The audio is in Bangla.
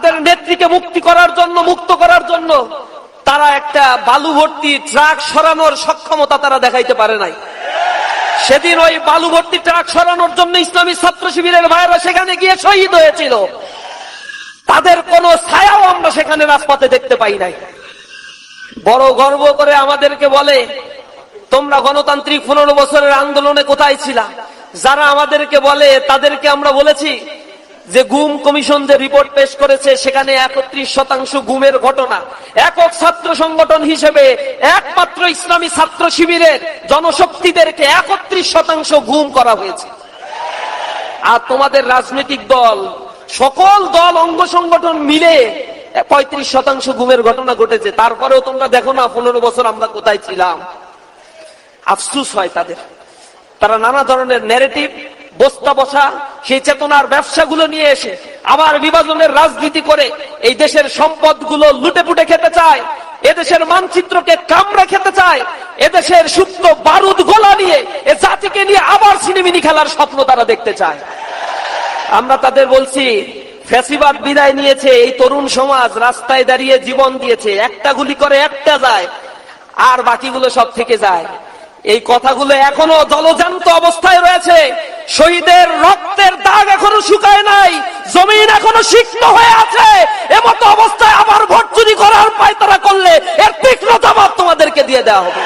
তাদের নেত্রীকে মুক্তি করার জন্য, মুক্ত করার জন্য তারা একটা বালু ভর্তি ট্রাক সরানোর সক্ষমতা তারা দেখাইতে পারে নাই। সেদিন ওই বালু ভর্তি ট্রাক সরানোর জন্য ইসলামী ছাত্র শিবিরের ভাইয়েরা সেখানে গিয়ে শহীদ হয়েছিল। তাদের কোনো ছায়াও আমরা সেখানে রাজপথে দেখতে পাই নাই। বড় গর্ব করে আমাদেরকে বলে, তোমরা গণতান্ত্রিক পনেরো বছরের আন্দোলনে কোথায় ছিলা? যারা আমাদেরকে বলে, তাদেরকে আমরা বলেছি যে গুম কমিশন যে রিপোর্ট পেশ করেছে, সেখানে একত্রিশ শতাংশ গুমের ঘটনা। একক ছাত্র সংগঠন হিসেবে একমাত্র ইসলামী ছাত্র শিবিরের জনশক্তিদেরকে একত্রিশ শতাংশ গুম করা হয়েছে। আর তোমাদের রাজনৈতিক দল, সকল দল, অঙ্গ সংগঠন মিলে পঁয়ত্রিশ শতাংশ গুমের ঘটনা ঘটেছে। তারপরেও তোমরা দেখো না পনেরো বছর আমরা কোথায় ছিলাম। আফসুস হয় তাদের। তারা নানা ধরনের ন্যারেটিভ বস্তা বসা, সেই চেতনার ব্যবসাগুলো নিয়ে এসে আবার বিভাজনের রাজনীতি করে এই দেশের সম্পদগুলো লুটে পুটে খেতে চায়, এদেশের মানচিত্রকে কামড়ে খেতে চায়, এদেশের সুপ্ত বারুদ গোলা নিয়ে, এ জাতিকে নিয়ে আবার সিনেমিনি খেলার স্বপ্ন তারা দেখতে চায়। আমরা তাদের বলছি, ফ্যাসিবাদ বিদায় নিয়েছে, এই তরুণ সমাজ রাস্তায় দাঁড়িয়ে জীবন দিয়েছে, একটা গুলি করে একটা যায়, আর বাকিগুলো সব থেকে যায়। এই কথাগুলো এখনও জলজান্ত অবস্থায় রয়েছে। শহীদের রক্তের দাগ এখনও শুকায় নাই, জমিন এখনও শিক্ষ হয়ে আছে। এমতো অবস্থায় আবার ভোট চুরি করার পায় তারা করলে এর তীক্ষ্ণ জবাব তোমাদেরকে দিয়ে দেওয়া হবে।